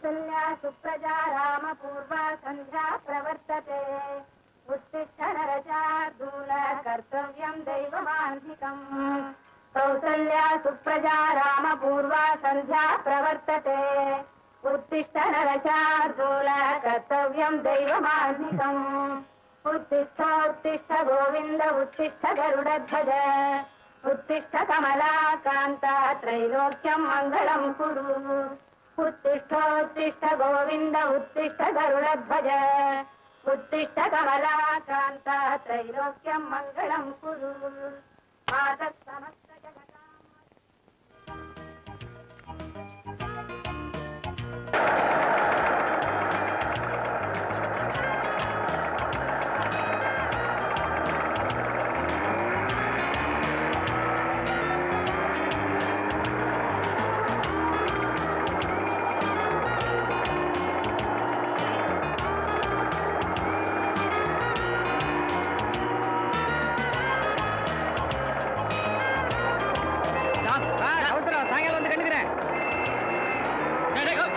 कौसल्या सुप्रजा रामपूर्वा सन्ध्या प्रवर्तते उत्तिष्ठ नरशार्दूल कर्तव्यम् दैवमान्धिकम् कौसल्या सुप्रजा रामपूर्वा सन्ध्या प्रवर्तते उत्तिष्ठ नरशार्दूल कर्तव्यम् दैवमान्धिकम् उत्तिष्ठ उत्तिष्ठ गोविन्द उत्तिष्ठ गरुडध्वज उत्तिष्ठ कमलाकान्ता त्रैलोक्यम् मङ्गलम् कुरु उत्तिष्ठोत्तिष्ठ गोविन्द उत्तिष्ठ गरुडध्वज उत्तिष्ठ कमलाकान्ता त्रैलोक्यम् मङ्गलम् कुरु मातः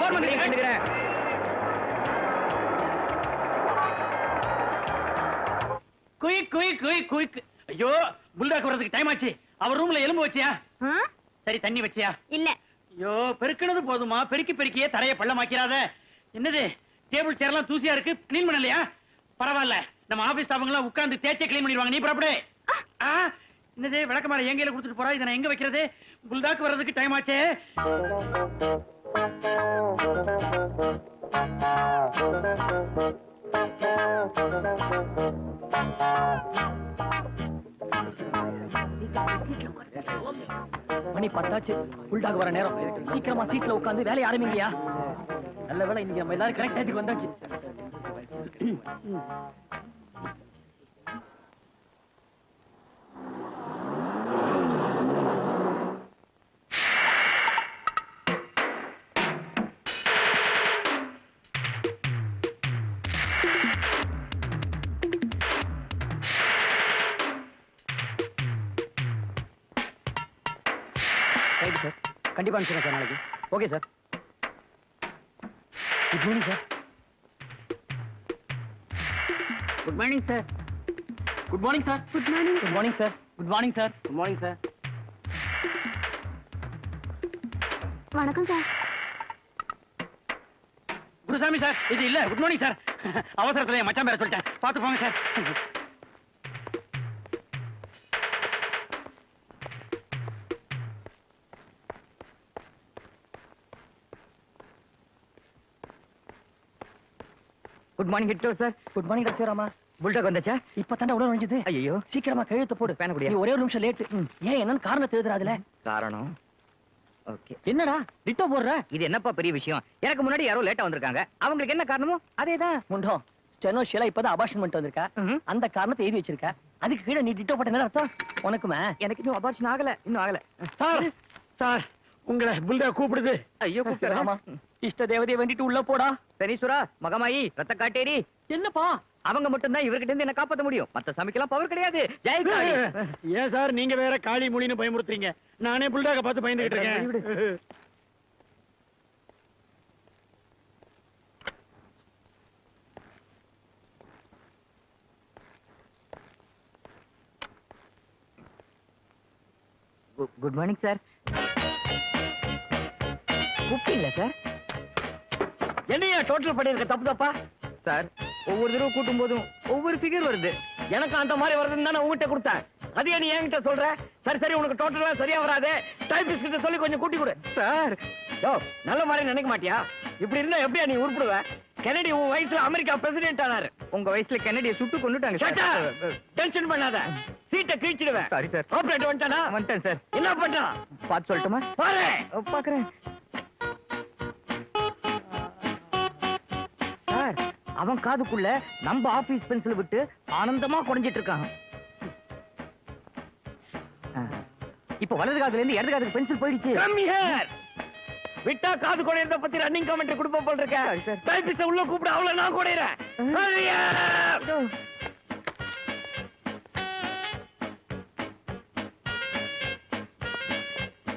போன் பண்ணி கண்டுக்கிறேன் குயிக் குயிக் குயிக் குயிக் ஐயோ புல்டாக் வர்றதுக்கு டைம் ஆச்சு. அவர் ரூம்ல எலும்பு வச்சியா? சரி தண்ணி வச்சியா? இல்ல. ஐயோ பெருக்கினது போதுமா? பெருக்கி பெருக்கியே தரைய பள்ளமாக்கிறாத. என்னது? டேபிள் சேர் எல்லாம் தூசியா இருக்கு? க்ளீன் பண்ணலையா? பரவாயில்ல. நம்ம ஆபீஸ் ஸ்டாஃபுங்க எல்லாம் உட்கார்ந்து தேய்ச்சே க்ளீன் பண்ணிடுவாங்க. நீ புறப்படு. என்னது? விளக்கமாற எங்கையில கொடுத்துட்டு போறா? இதை நான் எங்க வைக்கிறது? புல்டாக் வர்றதுக்கு டைம் ஆச்சே. மணி பத்தாச்சு. புல்டாக் வர நேரம். சீக்கிரமா சீட்ல உட்காந்து வேலையை ஆரம்பிங்கயா நல்ல வேலை இன்னைக்கு நம்ம எல்லாரும் கரெக்ட் டைத்துக்கு வந்தாச்சு. ரைட் சார் கண்டிப்பா அனுப்பிச்சிடுறேன் சார் நாளைக்கு. Okay sir good morning sir good morning sir good morning sir good morning good morning sir good morning sir good morning sir வணக்கம் சார் குருசாமி சார் இது இல்ல. குட் மார்னிங் சார் அவசரத்துல மச்சான் பேர சொல்லிட்டேன். பார்த்து போங்க sir good morning head sir good morning doctor Rama bulldog வந்தாச்சா? இப்ப தாண்டா உடனே நுழைஞ்சது. ஐயோ சீக்கிரமா கையெழுத்து போடு. பேன நீ ஒரே ஒரு நிமிஷம் லேட் ஏன் என்னன்னு காரணத்தை எழுதுறாதுல? காரணம்? ஓகே என்னடா? டிட்டோ போடுற? இது என்னப்பா பெரிய விஷயம்? எனக்கு முன்னாடி யாரோ லேட்டா வந்திருக்காங்க. அவங்களுக்கு என்ன காரணமோ? அதேதான். முண்டம் ஸ்டெனோ ஷீலா இப்பதான் அபார்ஷன் பண்ணிட்டு வந்திருக்கா. அந்த காரணத்தை எழுதி வச்சிருக்க. அதுக்கு கீழே நீ டிட்டோ போட்ட அர்த்தம்? உனக்குமே? எனக்கு இன்னும் அபார்ஷன் ஆகல. இன்னும் ஆகல. சார்! சார்! உங்களை புல்டா கூப்பிடுது. ஐயோ ஆமா. கூப்பிடுறாமா இஷ்ட தேவதையை வேண்டிட்டு உள்ள போடா. சனீஸ்வரா மகமாயி ரத்த காட்டேரி என்னப்பா? அவங்க மட்டும் தான் இவர்கிட்ட இருந்து என்ன காப்பாத்த முடியும். மத்த சமைக்கலாம் பவர் கிடையாது. ஜெய் காளி. ஏன் சார் நீங்க வேற காளி மொழின்னு பயமுறுத்துறீங்க. நானே புல்டாக பார்த்து பயந்துகிட்டு இருக்கேன். கு- குட் மார்னிங் சார் கூப்பிட்டீங்களா சார் என்னையா டோட்டல் பண்ணிருக்க தப்பு தப்பா? சார் ஒவ்வொரு தடவை கூட்டும் போதும் ஒவ்வொரு ஃபிகர் வருது. எனக்கு அந்த மாதிரி வருதுன்னு தான் உங்ககிட்ட கொடுத்தேன். அதே நீ என்கிட்ட சொல்ற? சரி சரி உனக்கு டோட்டலா சரியா வராது. டைபிஸ்ட் கிட்ட சொல்லி கொஞ்சம் கூட்டி கொடு. சார் யோ நல்ல மாதிரி நினைக்க மாட்டியா? இப்படி இருந்தா எப்படியா நீ உருப்பிடுவ? கெனடி உன் வயசுல அமெரிக்கா பிரசிடென்ட் ஆனாரு. உங்க வயசுல கென்னடியை சுட்டு கொண்டுட்டாங்க டென்ஷன் பண்ணாத. சீட்டை கிழிச்சிடுவேன். சாரி சார் ஆபரேட் வந்துட்டானா? வந்துட்டேன் சார் என்ன பண்றான்? பார்த்து சொல்லட்டுமா? பாரு. பாக்குறேன். அவன் காதுக்குள்ள நம்ம ஆபீஸ் பென்சில் விட்டு ஆனந்தமா குறைஞ்சிட்டு இருக்கான் ஆ. இப்ப வலது காதுல இருந்து இடது காதுக்கு பென்சில் போயிடுச்சு. கம் ஹியர் விட்டா காது குடையறத பத்தி ரன்னிங் கமெண்ட் கொடுப்ப போல் இருக்க. டைபிஸ்ட உள்ள கூப்பிட அவ்வளவு நான் குடையறேன்.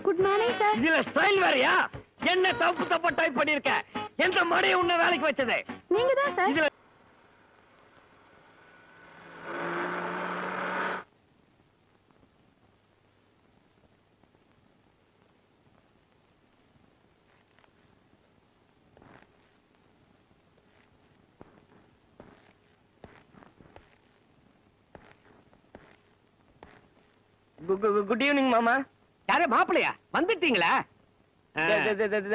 குட் மார்னிங் சார் இதுல ஸ்டைல் வேறயா? என்ன தப்பு தப்பா டைப் பண்ணிருக்க எந்த மடைய உன்னை வேலைக்கு வச்சது? நீங்க தான் சார் குட் ஈவினிங் மாமா யாரே மாப்பிளையா வந்துட்டீங்களா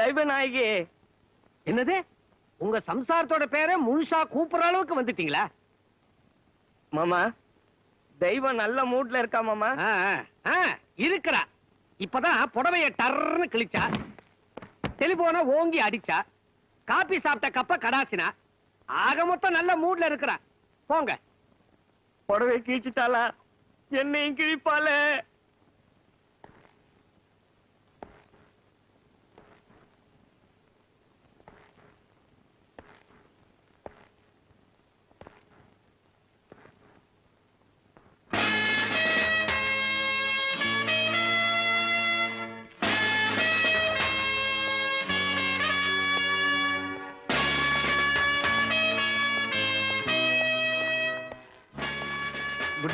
தெய்வநாயகி என்னது உங்க சம்சாரத்தோட பேரை முழுசா கூப்பிடுற அளவுக்கு வந்துட்டீங்களா? மாமா தெய்வம் நல்ல மூட்ல இருக்கா மாமா? இருக்கிறா. இப்பதான் புடவைய டர்னு கிழிச்சா டெலிபோனை ஓங்கி அடிச்சா காபி சாப்பிட்ட கப்ப கடாசினா ஆக மொத்தம் நல்ல மூட்ல இருக்கிறா. போங்க. புடவை கீழ்ச்சிட்டாளா என்னையும் கிழிப்பாளே.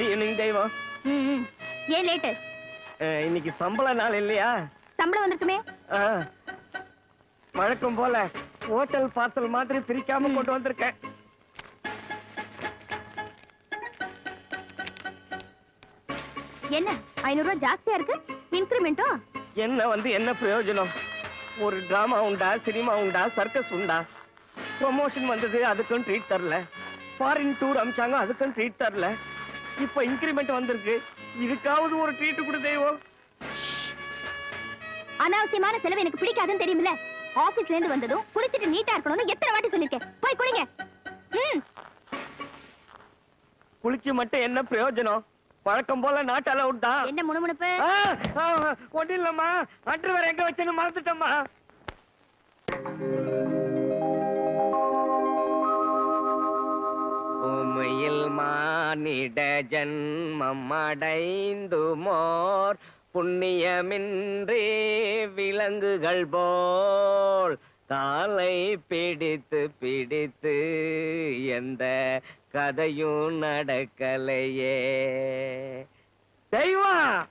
ஈவினிங் தெய்வம். ஏன் லேட்டு? இன்னைக்கு சம்பள நாள் இல்லையா? சம்பளம் வந்திருக்குமே. வழக்கம் போல ஹோட்டல் பார்சல் மாதிரி பிரிக்காம கொண்டு வந்திருக்கேன். என்ன ஐநூறு ரூபாய் ஜாஸ்தியா இருக்கு? இன்கிரிமெண்ட்டும் என்ன வந்து என்ன பிரயோஜனம்? ஒரு டிராமா உண்டா சினிமா உண்டா சர்க்கஸ் உண்டா? ப்ரொமோஷன் வந்தது அதுக்கும் ட்ரீட் தரல. ஃபாரின் டூர் அமிச்சாங்க அதுக்கும் ட்ரீட் தரல. இப்ப இன்கிரிமெண்ட் வந்திருக்கு. இதுக்காவது ஒரு ட்ரீட் கொடு தெய்வம். அனாவசியமான செலவு எனக்கு பிடிக்காதுன்னு தெரியுமில்ல. ஆபீஸ்ல இருந்து வந்ததும் குளிச்சிட்டு நீட்டா இருக்கணும்னு எத்தனை வாட்டி சொல்லிருக்கேன் போய் குளிங்க. குளிச்சு மட்டும் என்ன பிரயோஜனம்? பழக்கம் போல நாட்டால உண்டா என்ன முணுமுணுப்பு? ஒன்றும் இல்லம்மா. அன்று வேற எங்க வச்சேன்னு மறந்துட்டம்மா. மானிட ஜன்மம் அடைந்து மோர் புண்ணியமின்றி விலங்குகள் போல் காலை பிடித்து பிடித்து எந்த கதையும் நடக்கலையே. தெய்வம்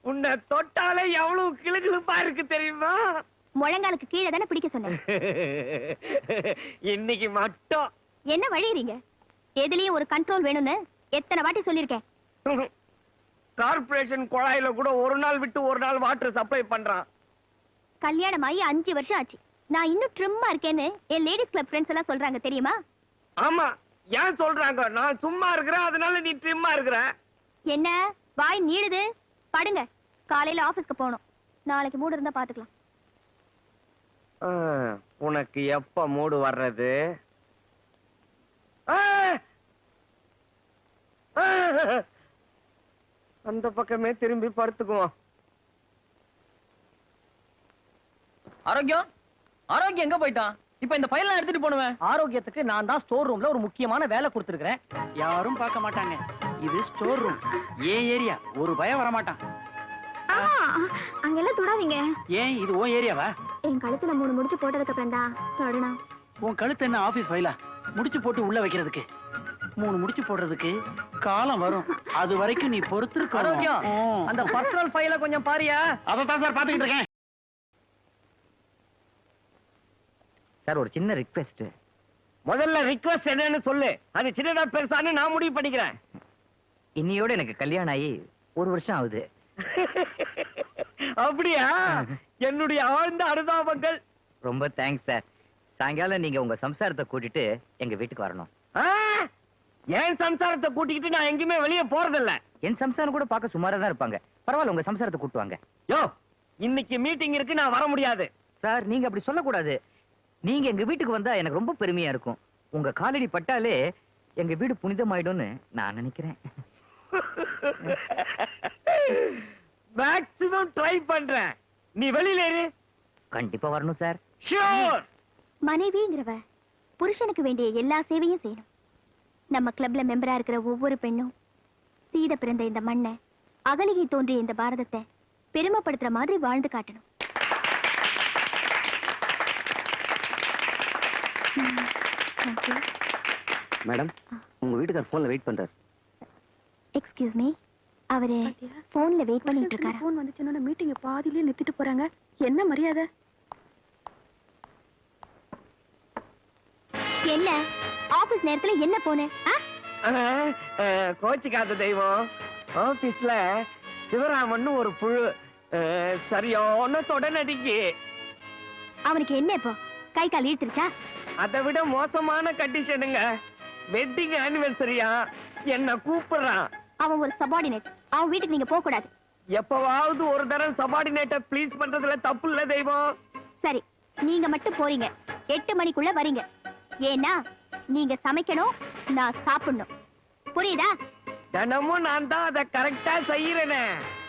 உன்னை தொட்டாலே எவ்வளவு கிளுகிளுப்பா இருக்கு தெரியுமா? முழங்காலுக்கு கீழே தானே பிடிக்க சொன்னேன். இன்னைக்கு மட்டும். என்ன வழியறீங்க? எதுலயும் ஒரு கண்ட்ரோல் வேணும்னு எத்தனை வாட்டி சொல்லிருக்கேன் கார்ப்பரேஷன் குழாயில கூட ஒரு நாள் விட்டு ஒரு நாள் வாட்டர் சப்ளை பண்றான். கல்யாணம் ஆகி அஞ்சு வருஷம் ஆச்சு. நான் இன்னும் ட்ரிம்மா இருக்கேன்னு என் லேடிஸ் கிளப் ஃப்ரெண்ட்ஸ் எல்லாம் சொல்றாங்க தெரியுமா? ஆமா. ஏன் சொல்றாங்க? நான் சும்மா இருக்கிறேன் அதனால நீ ட்ரிம்மா இருக்கிற. என்ன? வாய் நீளுது. படுங்க. காலையில ஆபீஸ்க்கு போகணும். நாளைக்கு மூடு இருந்தா பாத்துக்கலாம். உனக்கு எப்ப மூடு வர்றது! அந்த பக்கமே திரும்பி படுத்துக்குவோம். ஆரோக்கியம்? ஆரோக்கியம் எங்க போயிட்டான்? இப்ப இந்த ஃபைல்லாம் எடுத்துட்டு போனுவேன் ஆரோக்கியத்துக்கு நான் தான் ஸ்டோர் ரூம்ல ஒரு முக்கியமான வேலை கொடுத்துருக்கேன் யாரும் பார்க்க மாட்டாங்க. இது ஸ்டோர் ரூம் ஏன் ஏரியா. ஒரு பயம் வர மாட்டான் அங்கெல்லாம் தொடாதீங்க. ஏன்? இது ஓ ஏரியாவா? என் கழுத்துல மூணு முடிச்சு போட்டதுக்கு அப்புறம் தான் தொடணும் உன் கழுத்து என்ன ஆபீஸ் ஃபைலா முடிச்சு போட்டு உள்ள வைக்கிறதுக்கு. மூணு முடிச்சு போடுறதுக்கு. காலம் வரும். அது வரைக்கும் நீ பொறுத்திருக்க ஆரோக்கியம். அந்த பர்சனல் ஃபைல கொஞ்சம் பாரியா. அதான் சார் பாத்துக்கிட்டு இருக்கேன். சார் ஒரு சின்ன ரிக்வெஸ்ட் முதல்ல ரிக்வெஸ்ட் என்னன்னு சொல்லு. அது சின்னதா பெருசான்னு நான் முடிவு பண்ணிக்கிறேன். இன்னையோட எனக்கு கல்யாணம் ஆகி ஒரு வருஷம் ஆகுது. அப்படியா? என்னுடைய ஆழ்ந்த அனுதாபங்கள். ரொம்ப தேங்க்ஸ் சார். சாயங்காலம் நீங்க உங்க சம்சாரத்தை கூட்டிட்டு எங்க வீட்டுக்கு வரணும். என் சம்சாரத்தை கூட்டிக்கிட்டு நான் எங்கேயுமே வெளியே போறதில்ல. என் சம்சாரம் கூட பார்க்க சுமாரா தான் இருப்பாங்க. பரவாயில்ல உங்க சம்சாரத்தை கூட்டு வாங்க. யோ இன்னைக்கு மீட்டிங் இருக்கு நான் வர முடியாது. சார் நீங்க அப்படி சொல்லக்கூடாது. நீங்க எங்க வீட்டுக்கு வந்தா எனக்கு ரொம்ப பெருமையா இருக்கும். உங்க காலடி பட்டாலே எங்க வீடு புனிதமாயிடும்னு நான் நினைக்கிறேன். மேக்ஸிமம் ட்ரை பண்றேன். நீ வெளியில இரு. கண்டிப்பா வரணும் சார். ஷூர் மனைவிங்கிறவ புருஷனுக்கு வேண்டிய எல்லா சேவையும் செய்யணும். நம்ம கிளப்ல மெம்பரா இருக்கிற ஒவ்வொரு பெண்ணும் சீத பிறந்த இந்த மண்ணை அகலிகை தோன்றிய இந்த பாரதத்தை பெருமைப்படுத்துற மாதிரி வாழ்ந்து காட்டணும். தேங்க்யூ மேடம் உங்க வீட்டுக்கார் போன்ல வெயிட் பண்றாரு. எக்ஸ்கியூஸ் மீ அவரு போன்ல வெயிட் பண்ணிட்டு இருக்காரா? போன் வந்துச்சுன்னா மீட்டிங் பாதியிலே நிறுத்திட்டு போறாங்க. என்ன மரியாதை? என்ன? ஆபீஸ் நேரத்துல என்ன போனு? கோச்சிக்காத தெய்வம். ஆபீஸ்ல சிவராமன் ஒரு புழு சரியான தொடநடிக்கு. அவனுக்கு என்ன இப்போ? கை கால் இழுத்துருச்சா? அதை விட மோசமான கண்டிஷனுங்க. வெட்டிங் ஆனிவர்சரியா? என்ன கூப்பிடுறான். அவன் ஒரு சபார்டினேட் அவன் வீட்டுக்கு நீங்க போக கூடாது எப்பவாவது ஒரு தரம் சபார்டினேட்ட ப்ளீஸ் பண்றதுல தப்பு இல்ல தெய்வம். சரி நீங்க மட்டும் போறீங்க. எட்டு மணிக்குள்ள வரீங்க. ஏன்னா நீங்க சமைக்கணும் நான் சாப்பிடணும். புரியுதா? தினமும் நான் தான் அதை கரெக்டா செய்யறேனே.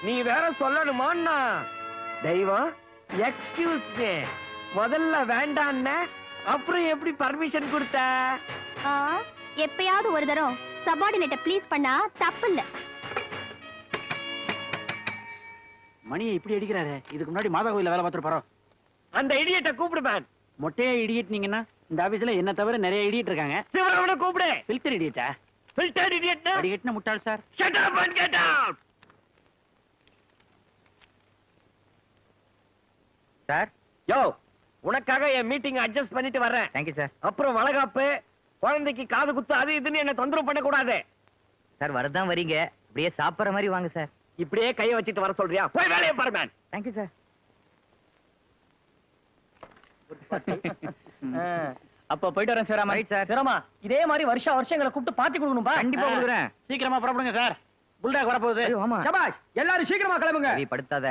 நீ வேற சொல்லணுமான்னா தெய்வம் எக்ஸ்கியூஸ் மீ முதல்ல வேண்டான்ன அப்புறம் எப்படி பர்மிஷன் கொடுத்த? எப்பயாவது ஒரு தரம் சபார்டினேட்ட ப்ளீஸ் பண்ணா தப்பு இல்ல மணியை இப்படி அடிக்கிறாரு இதுக்கு முன்னாடி மாதா கோயில்ல வேலை பார்த்துருப்பாரோ அந்த இடியட்ட கூப்பிடுவேன் மொட்டையா இடியட்னீங்கன்னா இந்த ஆபீஸ்ல என்ன தவிர நிறைய இடியட் இருக்காங்க. சிவராமனை கூப்பிடு. ஃபில்டர் இடியட்டா ஃபில்டர் இடியட் அடிக்கட்டின முட்டாள் sir shut up and get out sir யோ உனக்காக என் மீட்டிங் அட்ஜஸ்ட் பண்ணிட்டு வர்றேன். தேங்க்யூ சார் அப்புறம் வளகாப்பு குழந்தைக்கு காது குத்து அது இதுன்னு என்ன தொந்தரவு பண்ண கூடாது சார் வரதான் வரீங்க. அப்படியே சாப்பிடுற மாதிரி வாங்க சார் இப்படியே கைய வச்சுட்டு வர சொல்றியா? போய் வேலையை பாரு மேன் தேங்க்யூ சார் அப்ப போயிட்டு வரேன் சிவராமா ரைட் சார் சிவராமா இதே மாதிரி வருஷ வருஷங்களை கூப்பிட்டு பாத்தி கொடுக்கணும்பா கண்டிப்பா கொடுக்குறேன். சீக்கிரமா புறப்படுங்க சார். புல்டாக் வரப்போகுது. ஆமா. சபாஷ் எல்லாரும் சீக்கிரமா கிளம்புங்க. சரி, படுத்தாத.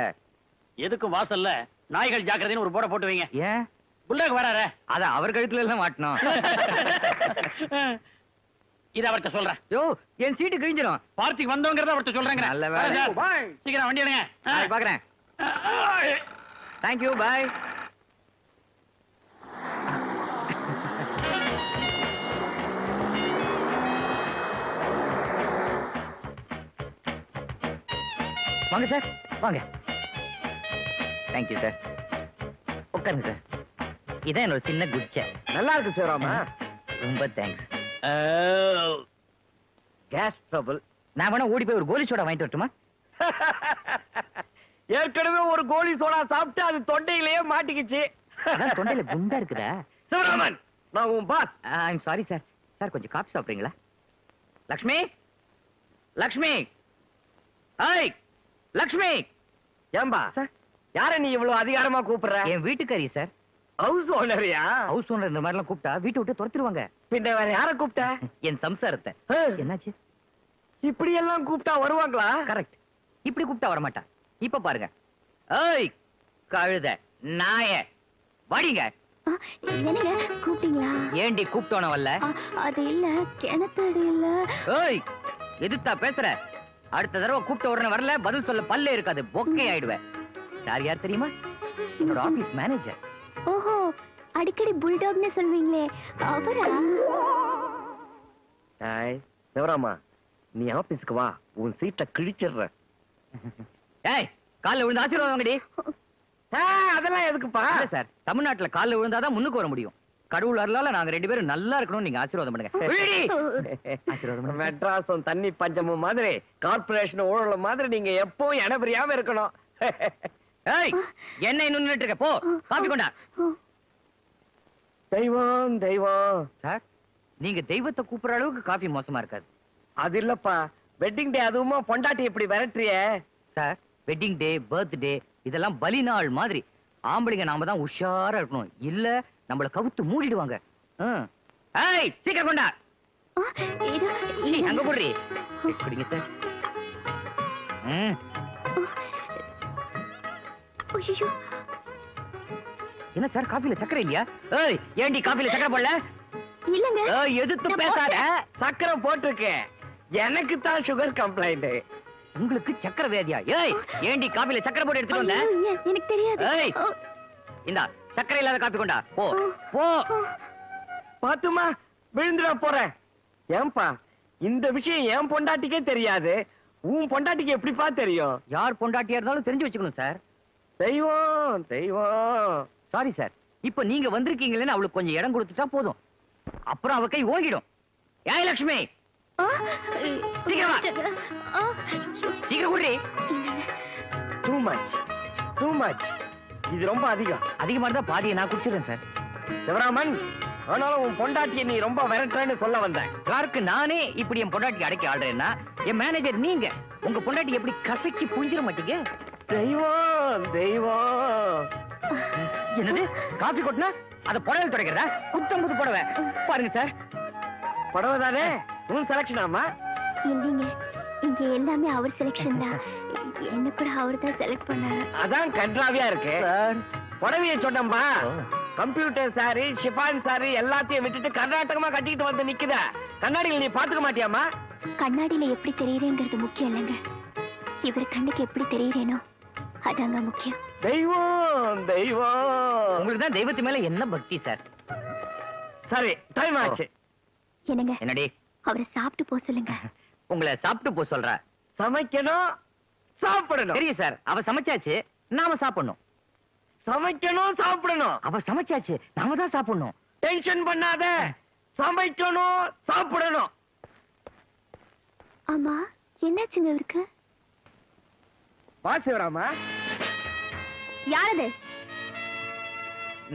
எதுக்கும் வாசல்ல நாய்கள் ஜாக்கிரதைன்னு ஒரு போர்டை போட்டு வைங்க ஏன்? புல்டாக் வராரு. அத அவர் கழுத்துல எல்லாம் மாட்டணும். இத அவர்ட்ட சொல்றேன். யோ என் சீட்டு கிழிஞ்சிரும். பார்ட்டிக்கு வந்தவங்கிறத அவர்ட்ட சொல்றேங்க நல்ல வேலை. சீக்கிரம் வண்டி எடுங்க. பாக்குறேன். தேங்க்யூ பாய் வாங்க சார் வாங்க. தேங்க்யூ சார் உட்காருங்க சார் இதான் என்னோட சின்ன குச்சை நல்லா இருக்கு சிவராமா ரொம்ப தேங்க்ஸ் கேஸ் ட்ரபிள் நான் வேணா ஓடி போய் ஒரு கோலி சோடா வாங்கிட்டு வரட்டுமா? ஏற்கனவே ஒரு கோழி சோடா சாப்பிட்டு அது தொண்டையிலேயே மாட்டிக்கிச்சு. தொண்டையில குண்டா இருக்குதா? சிவராமன் நான் உன் boss I'm sorry sir sir கொஞ்சம் காப்பி சாப்பிடுறீங்களா? லக்ஷ்மி? லக்ஷ்மி? ஐய்! லக்ஷ்மி! ஏம்பா சார். யார நீ இவ்வளவு அதிகாரமா கூப்பிடுற? என் வீட்டுக்காரி சார். ஹவுஸ் ஓனரியா ஹவுஸ் ஓனர் இந்த மாதிரிலாம் கூப்பிட்டா வீட்டை விட்டு துரத்திடுவாங்க. பின்ன வேற யார கூப்பிட்ட? என் சம்சாரத்தை. என்னாச்சு? இப்படி எல்லாம் கூப்பிட்டா வருவாங்களா? கரெக்ட் இப்படி கூப்பிட்டா வரமாட்டா. இப்ப பாருங்க. ஏய் கழுத நாய வாடிங்க. ஆ, என்னங்க கூப்பிட்டீங்களா? ஏண்டி கூப்பிட்டோன வரல ஆ, அது இல்ல கிணத்தடி இல்ல. ஏய் எதுத்தா பேசுற. அடுத்த தடவை கூப்பிட்ட உடனே வரல பதில் சொல்ல பல்லே இருக்காது பொக்கே ஆயிடுவேன். சார் யார் தெரியுமா? என்னோட ஆபீஸ் மேனேஜர் ஓஹோ அடிக்கடி புல்டாக்னு சொல்வீங்களே அவரா? டேய், சிவராமா நீ ஆபீஸ்க்கு வா உன் சீட்டை கிழிச்சிடுற ஏய் கால்ல விழுந்து ஆசீர்வாதம் வாங்கடி. ஏய், அதெல்லாம் எதுக்குப்பா? இல்ல சார் தமிழ்நாட்டுல கால்ல விழுந்தாதான் முன்னுக்கு வர முடியும். கடவுள் அருளால நாங்க ரெண்டு பேரும் நல்லா இருக்கணும் நீங்க ஆசீர்வாதம் பண்ணுங்க. மெட்ராஸும் தண்ணி பஞ்சமும் மாதிரி கார்பரேஷன் ஊழல் மாதிரி நீங்க எப்பவும் இடம் பிரியாம இருக்கணும். என்ன இன்னும் நின்னுட்டு இருக்க போ. காப்பி கொண்டா. தெய்வம் தெய்வம். சார் நீங்க தெய்வத்தை கூப்பிடுற அளவுக்கு காபி மோசமா இருக்காது. அது இல்லப்பா. வெட்டிங் டே அதுவுமா பொண்டாட்டி இப்படி விரட்டுறியே? சார் வெட்டிங் டே பர்த்டே இதெல்லாம் பலி நாள் மாதிரி. ஆம்பளைங்க நாம தான் உஷாரா இருக்கணும். இல்ல நம்மள கவுத்து மூடிடுவாங்க. ஏய் சீக்கிரம் கொண்டா. சீ, அங்க போடுறி. குடிங்க சார். என்ன சார் காபில சக்கரை இல்லையா? ஏய் ஏண்டி காபில சக்கரை போடல? இல்லங்க. ஏய் நான் பேசாத. சக்கரை போட்டிருக்கு எனக்கு தான் சுகர் கம்ப்ளைண்ட் உங்களுக்கு சக்கரை வியாதியா ஏய் ஏண்டி காபில சக்கரை போட்டு எடுத்துட்டு வந்த? எனக்கு தெரியாது. ஏய். இந்தா சக்கரை இல்லாத காப்பி கொண்டா. போ போ. பாத்துமா விழுந்துட போறேன். ஏன்பா இந்த விஷயம் என் பொண்டாட்டிக்கே தெரியாது. உன் பொண்டாட்டிக்கு எப்படிப்பா தெரியும்? யார் பொண்டாட்டியா இருந்தாலும் தெரிஞ்சு வச்சுக்கணும் சார். தெய்வம் தெய்வம். Sorry sir. இப்போ நீங்க வந்திருக்கீங்களேன்னு அவளுக்கு கொஞ்சம் இடம் கொடுத்துட்டா போதும். அப்புறம் அவ கை ஓங்கிடும். ஏய் லட்சுமி சீக்கிரம். சீக்கிரம் குடி டூ மச் டூ மச் இது ரொம்ப அதிகம். அதிகமா இருந்தா பாதியை நான் குடிச்சிடுறேன் சார். சிவராமன் ஆனாலும் உன் பொண்டாட்டியை நீ ரொம்ப விரட்டுறேன்னு சொல்ல வந்தேன். கிளார்க்கு நானே இப்படி என் பொண்டாட்டி அடைக்க ஆடுறேன்னா என் மேனேஜர் நீங்க உங்க பொண்டாட்டி எப்படி கசக்கி புரிஞ்சிட மாட்டீங்க? தெய்வம் தெய்வம் என்னது? காஃபி கொட்டினா? அதை புடவை துடைக்கிறதா? குத்தம் புது புடவை. பாருங்க சார். புடவை தானே உன் செலக்ஷன் ஆமா? இல்லைங்க. இங்க எல்லாமே அவர் செலெக்ஷன் தான். என்ன கூட அவர் தான் செலக்ட் பண்ணாரு அதான் கன்றாவியா இருக்கு. புடவைய சொன்னம்பா கம்ப்யூட்டர் சாரி ஷிஃபான் சாரி எல்லாத்தையும் விட்டுட்டு கர்நாடகமா கட்டிக்கிட்டு வந்து நிக்குத. கண்ணாடியில் நீ பாத்துக்க மாட்டியாமா கண்ணாடியில எப்படி தெரியுறேங்கிறது முக்கியம் இல்லைங்க. இவர் கண்ணுக்கு எப்படி தெரியுறேனோ அதாங்க முக்கியம். தெய்வம் தெய்வம். உங்களுக்கு தான் தெய்வத்து மேல என்ன பக்தி சார்? சரி டைம் ஆச்சு. என்னங்க? என்னடி? அவரை சாப்பிட்டு போக சொல்லுங்க. உங்களை சாப்பிட்டு போ சொல்ற சமைக்கணும் சாப்பிடணும். தெரியும் சார். அவ சமைச்சாச்சு. நாம சாப்பிடணும். சமைக்கணும் சாப்பிடணும். அவ சமைச்சாச்சு. நாம தான் சாப்பிடணும். டென்ஷன் பண்ணாத. சமைக்கணும் சாப்பிடணும். ஆமா என்னாச்சுங்க இவருக்கு? வா சிவராமா யாரது?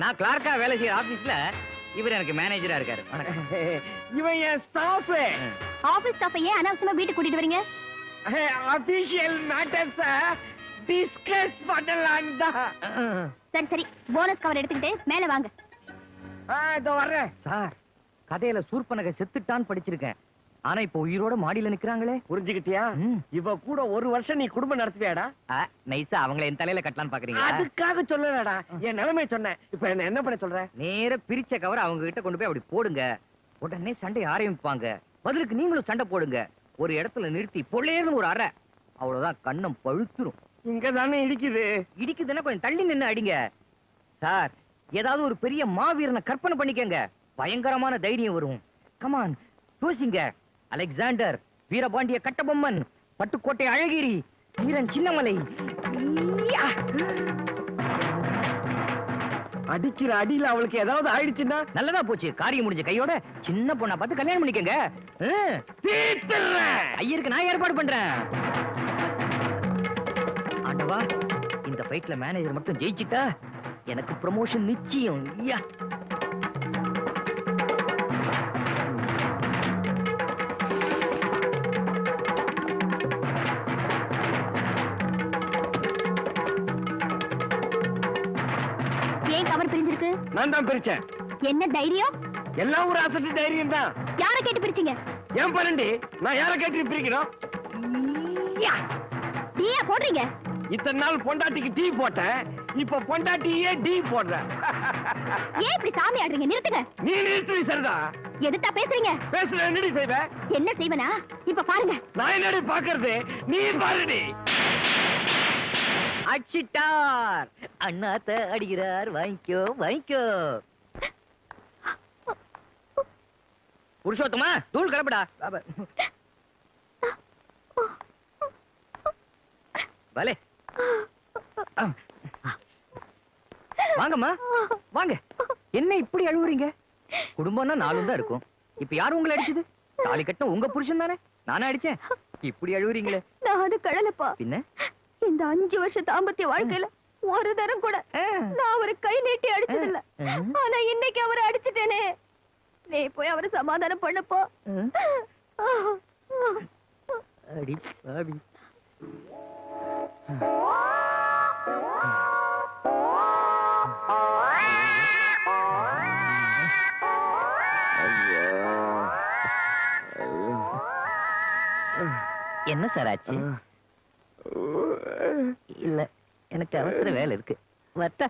நான் கிளார்க்கா வேலை செய்யற ஆபீஸ்ல இவர் எனக்கு மேனேஜரா இருக்காரு. வணக்கம். இவன் என் ஸ்டாஃப் ஆபீஸ் ஸ்டாஃப் ஏன் அனாவசியமா வீட்டுக்கு கூட்டிட்டு வரீங்க? அபிஷியல் மேட்டர்ஸ் டிஸ்கஸ் பண்ணலாம் தான். சரி சரி. போனஸ் கவர் எடுத்துக்கிட்டு மேல வாங்க. இதோ வர்றேன். சார் கதையில சூர்பனக செத்துட்டான்னு படிச்சிருக்கேன். ஆனா இப்ப உயிரோட மாடியில நிக்கிறாங்களே. புரிஞ்சுக்கிட்டியா. இவ கூட ஒரு வருஷம் நீ குடும்பம் நடத்துவியாடா? நைஸா அவங்கள என் தலையில கட்டலான்னு பாக்குறீங்களா? அதுக்காக சொல்லலடா. என் நிலைமை சொன்னேன். இப்ப என்ன என்ன பண்ண சொல்ற? நேர பிரிச்ச கவர் அவங்க கிட்ட கொண்டு போய் அப்படி போடுங்க. உடனே சண்டை ஆரம்பிப்பாங்க. பதிலுக்கு நீங்களும் சண்டை போடுங்க. ஒரு இடத்துல நிறுத்தி பொள்ளேன்னு ஒரு அறை. அவ்வளவுதான் கண்ணம் பழுத்துரும். இங்க தானே இடிக்குது? இடிக்குதுன்னா கொஞ்சம் தள்ளி நின்னு அடிங்க. சார் ஏதாவது ஒரு பெரிய மாவீரனை கற்பனை பண்ணிக்கங்க. பயங்கரமான தைரியம் வரும். கமான் யோசிங்க. அலெக்சாண்டர் வீரபாண்டிய கட்டபொம்மன் பட்டுக்கோட்டை அழகிரி வீரன் சின்னமலை! அடிக்கிற அடியில அவளுக்கு ஏதாவது ஆயிடுச்சுன்னா நல்லதா போச்சு. காரியம் முடிஞ்ச கையோட சின்ன பொண்ணா பார்த்து கல்யாணம் பண்ணிக்கங்க. ஐயருக்கு நான் ஏற்பாடு பண்றேன். ஆண்டவா இந்த ஃபைட்ல மேனேஜர் மட்டும் ஜெயிச்சிட்டா எனக்கு ப்ரமோஷன் நிச்சயம். ஐயா நான் தான் பிரிச்சேன். என்ன தைரியம்? எல்லாம் ஒரு அசட்டு தைரியம் தான் யாரை கேட்டு பிரிச்சீங்க? ஏன் பன்னெண்டு நான் யார கேட்டு பிரிக்கணும்! டீயா போடுறீங்க? இத்தனை நாள் பொண்டாட்டிக்கு டீ போட்டேன். இப்ப பொண்டாட்டியே டீ போடுறேன் ஏன் இப்படி சாமி ஆடுறீங்க? நிறுத்துங்க. நீ நிறுத்தி சரிதா? எதுத்தா பேசுறீங்க? பேசுற என்னடி செய்வ? என்ன செய்வனா? இப்ப பாருங்க. நான் என்னடி பாக்குறது நீ பாருடி. அடிச்சிட்டார் அண்ணாத்த அடிக்கிறார். வாங்கிக்கோ வாங்கிக்கோ. புருஷோத்தமா தூள் கிளம்புடா பாபா. பலே. வாங்கம்மா. வாங்க. என்ன இப்படி அழுவுறீங்க? குடும்பம்னா நாலும் தான் இருக்கும். இப்ப யார் உங்களை அடிச்சது? தாலி கட்ட உங்க புருஷன் தானே? நானே அடிச்சேன். இப்படி அழுவுறீங்களே. நான் அது கடலப்பா பின்ன? இந்த அஞ்சு வருஷ தாம்பத்திய வாழ்க்கையில ஒரு தரம் கூட. நான் அவரை கை நீட்டி அடிச்சது இல்ல. ஆனா இன்னைக்கு அவரை அடிச்சிட்டேனே. நீ போய் அவரை சமாதானம் பண்ணப்போ. அடி பாவி என்ன சார் ஆச்சு? இல்ல எனக்கு அவசர வேலை இருக்கு. வத்தா